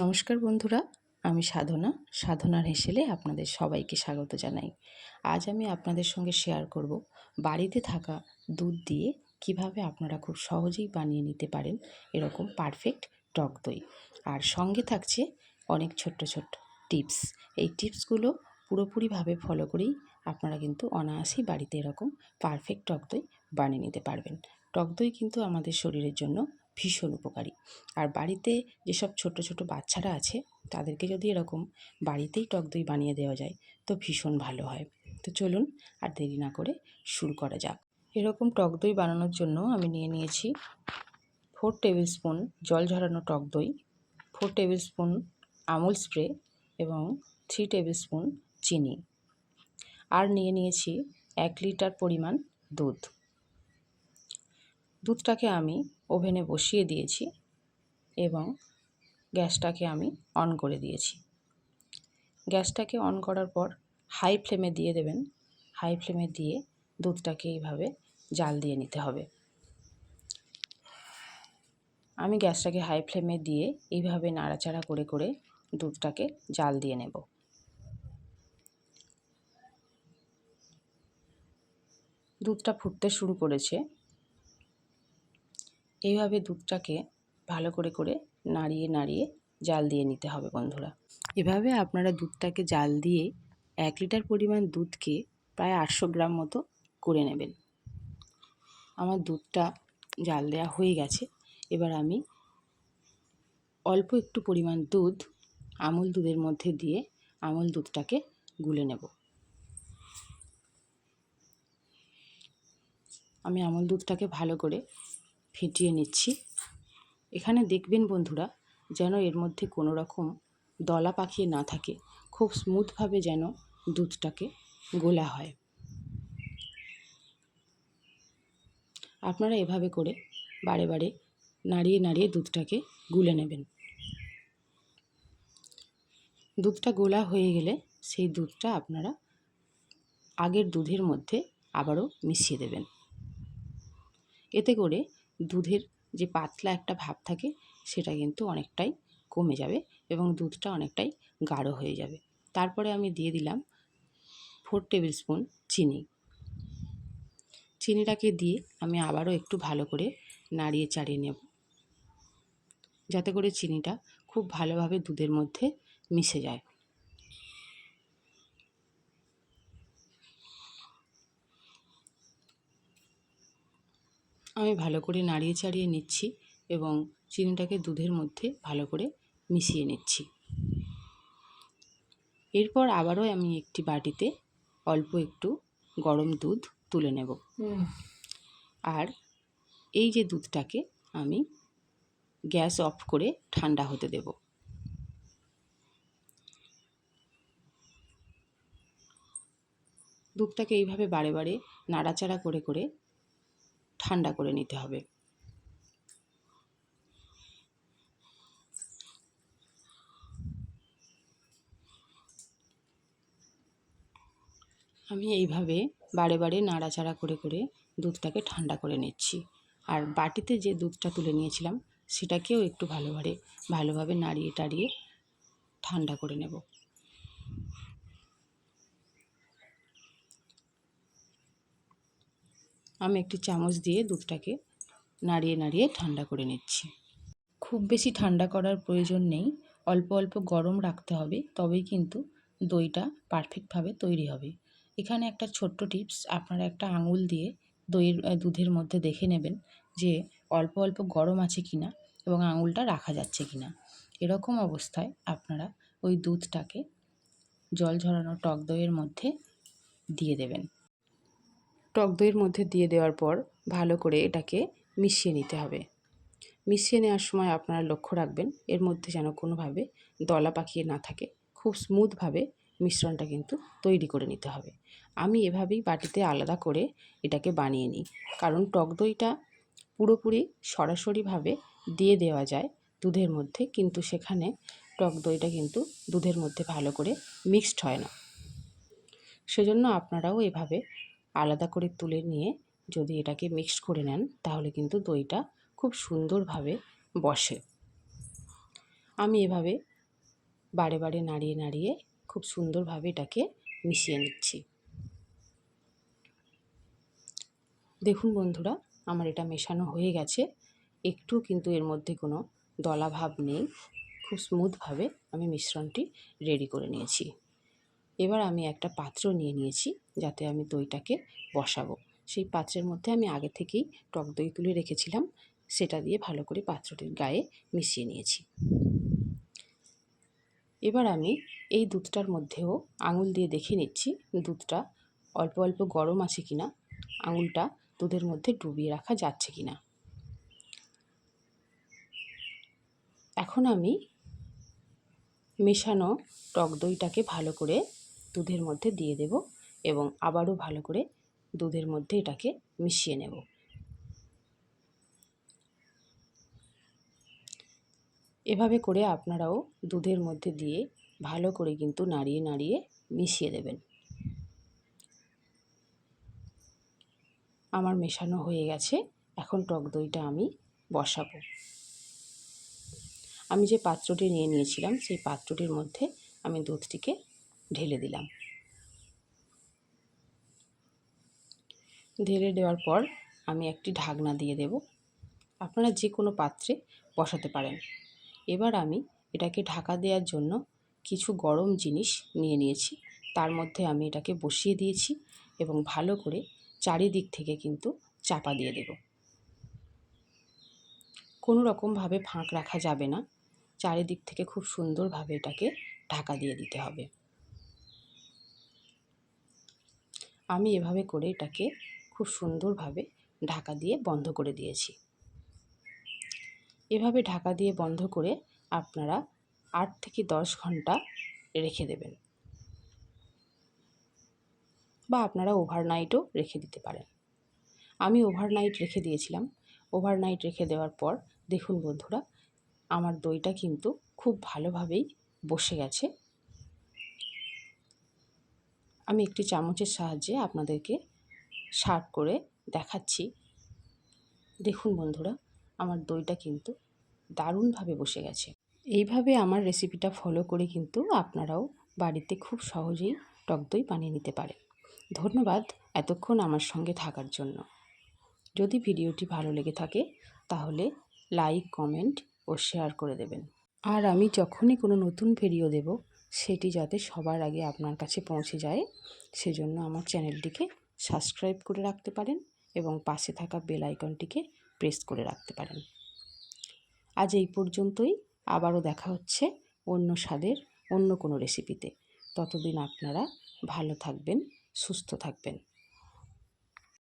নমস্কার বন্ধুরা, আমি সাধনা। সাধনার হেসেলে আপনাদের সবাইকে স্বাগত জানাই। আজ আমি আপনাদের সঙ্গে শেয়ার করব বাড়িতে থাকা দুধ দিয়ে কীভাবে আপনারা খুব সহজেই বানিয়ে নিতে পারেন এরকম পারফেক্ট টক দই। আর সঙ্গে থাকছে অনেক ছোট্ট ছোট্ট টিপস এই টিপসগুলো পুরোপুরিভাবে ফলো করেই আপনারা কিন্তু অনায়াসেই বাড়িতে এরকম পারফেক্ট টক দই বানিয়ে নিতে পারবেন। টক দই কিন্তু আমাদের শরীরের জন্য ভীষণ উপকারী। আর বাড়িতে যেসব ছোট ছোট বাচ্চারা আছে, তাদেরকে যদি এরকম বাড়িতেই টক দই বানিয়ে দেওয়া যায়, তো ভীষণ ভালো হয়। তো চলুন আর দেরি না করে শুরু করা যাক। এরকম টক দই বানানোর জন্য আমি নিয়ে নিয়েছি ফোর টেবিল স্পুন জল ঝরানো টক দই four tablespoon Amul spray এবং থ্রি টেবিল স্পুন চিনি। আর নিয়ে নিয়েছি এক লিটার পরিমাণ দুধ। দুধটাকে আমি ওভেনে বসিয়ে দিয়েছি এবং গ্যাসটাকে আমি অন করে দিয়েছি। গ্যাসটাকে অন করার পর হাই ফ্লেমে দিয়ে দেবেন। হাই ফ্লেমে দিয়ে দুধটাকে এইভাবে জাল দিয়ে নিতে হবে। আমি গ্যাসটাকে হাই ফ্লেমে দিয়ে এইভাবে নাড়াচাড়া করে করে দুধটাকে জাল দিয়ে নেব। দুধটা ফুটতে শুরু করেছে। এইভাবে দুধটাকে ভালো করে করে নাড়িয়ে নাড়িয়ে জাল দিয়ে নিতে হবে বন্ধুরা। এভাবে আপনারা দুধটাকে জাল দিয়ে এক লিটার পরিমাণ দুধকে প্রায় আটশো গ্রাম মতো করে নেবেন। আমার দুধটা জাল দেওয়া হয়ে গেছে। এবার আমি অল্প একটু পরিমাণ দুধ, আমুল দুধের মধ্যে দিয়ে আমুল দুধটাকে গুলে নেব। আমি আমুল দুধটাকে ভালো করে ফেটিয়ে নিচ্ছি। এখানে দেখবেন বন্ধুরা, যেন এর মধ্যে কোনো রকম দলা পাকিয়ে না থাকে, খুব স্মুথভাবে যেন দুধটাকে গোলা হয়। আপনারা এভাবে করে বারে বারে নাড়িয়ে নাড়িয়ে দুধটাকে গুলে নেবেন। দুধটা গোলা হয়ে গেলে সেই দুধটা আপনারা আগের দুধের মধ্যে আবারও মিশিয়ে দেবেন। এতে করে দুধের যে পাতলা একটা ভাব থাকে, সেটা কিন্তু অনেকটাই কমে যাবে এবং দুধটা অনেকটাই গাঢ় হয়ে যাবে। তারপরে আমি দিয়ে দিলাম ফোর টেবিল স্পুন চিনি। চিনিটাকে দিয়ে আমি আবারও একটু ভালো করে নাড়িয়ে চাড়িয়ে নেব। যাতে করে চিনিটা খুব ভালোভাবে দুধের মধ্যে মিশে যায়। আমি ভালো করে নাড়িয়ে চাড়িয়ে নিচ্ছি এবং চিনিটাকে দুধের মধ্যে ভালো করে মিশিয়ে নিচ্ছি। এরপর আবারও আমি একটি বাটিতে অল্প একটু গরম দুধ তুলে নেব। আর এই যে দুধটাকে আমি গ্যাস অফ করে ঠান্ডা হতে দেব। দুধটাকে এইভাবে বারে বারে নাড়াচাড়া করে করে ঠান্ডা করে নিতে হবে। আমি এইভাবে বারে বারে নাড়াচাড়া করে করে দুধটাকে ঠান্ডা করে নিচ্ছি। আর বাটিতে যে দুধটা তুলে নিয়েছিলাম, সেটাকেও একটু ভালোভাবে ভালোভাবে নাড়িয়ে টাড়িয়ে ঠান্ডা করে নেব। আমি একটি চামচ দিয়ে দুধটাকে নাড়িয়ে নাড়িয়ে ঠান্ডা করে নিচ্ছি। খুব বেশি ঠান্ডা করার প্রয়োজন নেই। অল্প অল্প গরম রাখতে হবে, তবেই কিন্তু দইটা পারফেক্টভাবে তৈরি হবে। এখানে একটা ছোট্ট টিপস, আপনারা একটা আঙুল দিয়ে দইয়ের দুধের মধ্যে দেখে নেবেন যে অল্প অল্প গরম আছে কি না এবং আঙুলটা রাখা যাচ্ছে কি না এরকম অবস্থায় আপনারা ওই দুধটাকে জল ঝরানো টক দইয়ের মধ্যে দিয়ে দেবেন। টক দইয়ের মধ্যে দিয়ে দেওয়ার পর ভালো করে এটাকে মিশিয়ে নিতে হবে। মিশিয়ে নেওয়ার সময় আপনারা লক্ষ্য রাখবেন, এর মধ্যে যেন কোনোভাবে দলা পাকিয়ে না থাকে। খুব স্মুথভাবে মিশ্রণটা কিন্তু তৈরি করে নিতে হবে। আমি এভাবেই বাটিতে আলাদা করে এটাকে বানিয়ে নিই। কারণ টক দইটা পুরোপুরি সরাসরিভাবে দিয়ে দেওয়া যায় দুধের মধ্যে, কিন্তু সেখানে টক দইটা কিন্তু দুধের মধ্যে ভালো করে মিক্সড হয় না। সেজন্য আপনারাও এভাবে আলাদা করে তুলে নিয়ে যদি এটাকে মিক্সড করে নেন, তাহলে কিন্তু দইটা খুব সুন্দরভাবে বসে। আমি এভাবে বারে বারে নাড়িয়ে নাড়িয়ে খুব সুন্দরভাবে এটাকে মিশিয়ে নিচ্ছি। দেখুন বন্ধুরা, আমার এটা মেশানো হয়ে গেছে। একটু কিন্তু এর মধ্যে কোনো দলা ভাব নেই। খুব স্মুথভাবে আমি মিশ্রণটি রেডি করে নিয়েছি। এবার আমি একটা পাত্র নিয়ে নিয়েছি, যাতে আমি দইটাকে বসাবো। সেই পাত্রের মধ্যে আমি আগে থেকেই টক দই তুলে রেখেছিলাম, সেটা দিয়ে ভালো করে পাত্রটির গায়ে মিশিয়ে নিয়েছি। এবার আমি এই দুধটার মধ্যেও আঙুল দিয়ে দেখে নিচ্ছি দুধটা অল্প অল্প গরম আছে কিনা, আঙুলটা দুধের মধ্যে ডুবিয়ে রাখা যাচ্ছে কিনা। এখন আমি মেশানো টক দইটাকে ভালো করে দুধের মধ্যে দিয়ে দেব এবং আবারও ভালো করে দুধের মধ্যে এটাকে মিশিয়ে নেব। এভাবে করে আপনারাও দুধের মধ্যে দিয়ে ভালো করে কিন্তু নাড়িয়ে নাড়িয়ে মিশিয়ে দেবেন। আমার মেশানো হয়ে গেছে, এখন টক দইটা আমি বসাবো। আমি যে পাত্রটি নিয়ে নিয়েছিলাম, সেই পাত্রটির মধ্যে আমি দুধটিকে ঢেলে দিলাম। ঢেলে দেওয়ার পর আমি একটি ঢাকনা দিয়ে দেব। আপনারা যে কোনো পাত্রে বসাতে পারেন। এবার আমি এটাকে ঢাকা দেওয়ার জন্য কিছু গরম জিনিস নিয়ে নিয়েছি। তার মধ্যে আমি এটাকে বসিয়ে দিয়েছি এবং ভালো করে চারিদিক থেকে কিন্তু চাপা দিয়ে দেব। কোনো রকমভাবে ফাঁক রাখা যাবে না। চারিদিক থেকে খুব সুন্দরভাবে এটাকে ঢাকা দিয়ে দিতে হবে। আমি এভাবে করে এটাকে খুব সুন্দরভাবে ঢাকা দিয়ে বন্ধ করে দিয়েছি। এভাবে ঢাকা দিয়ে বন্ধ করে আপনারা আট থেকে দশ ঘণ্টা রেখে দেবেন। বা আপনারা ওভারনাইটও রেখে দিতে পারেন। আমি ওভারনাইট রেখে দিয়েছিলাম। ওভারনাইট রেখে দেওয়ার পর দেখুন বন্ধুরা, আমার দইটা কিন্তু খুব ভালোভাবেই বসে গেছে। আমি একটি চামচের সাহায্যে আপনাদেরকে সার্ভ করে দেখাচ্ছি। দেখুন বন্ধুরা, আমার দইটা কিন্তু দারুণভাবে বসে গেছে। এইভাবে আমার রেসিপিটা ফলো করে কিন্তু আপনারাও বাড়িতে খুব সহজেই টক দই বানিয়ে নিতে পারেন। ধন্যবাদ এতক্ষণ আমার সঙ্গে থাকার জন্য। যদি ভিডিওটি ভালো লেগে থাকে, তাহলে লাইক, কমেন্ট ও শেয়ার করে দেবেন। আর আমি যখনই কোনো নতুন ভিডিও দেব সেটি যাতে সবার আগে আপনার কাছে পৌঁছে যায়, সেজন্য আমার চ্যানেলটিকে সাবস্ক্রাইব করে রাখতে পারেন এবং পাশে থাকা বেল আইকনটিকে প্রেস করে রাখতে পারেন। আজ এই পর্যন্তই, আবারও দেখা হচ্ছে অন্য স্বাদের অন্য কোনো রেসিপিতে। ততদিন আপনারা ভালো থাকবেন, সুস্থ থাকবেন।